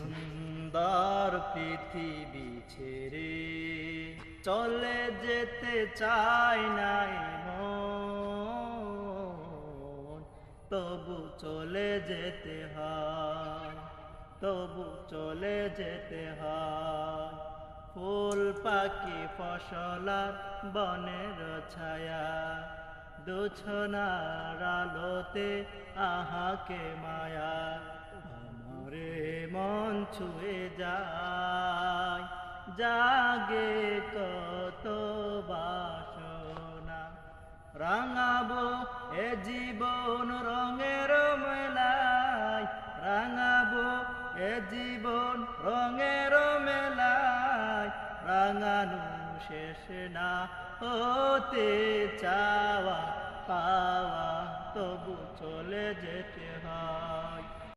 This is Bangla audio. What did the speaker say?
সুন্দর পৃথিবী ছেড়ে চলে যেতে চাই নাই তবু চলে যেতে হয়, তবু চলে যেতে হয়। ফুল পাখি ফসলার বনের ছায়া, দুছনার আলোতে আহাকে মায়া। ছুঁয়ে যায়। জাগে কত বাসনা। রাঙাবো এ জীবন রঙের মেলায়। রাঙাবো এ জীবন রঙের মেলায়। রাঙানো শেষ না হতে চাওয়া, পাওয়া, তবু চলে যেতে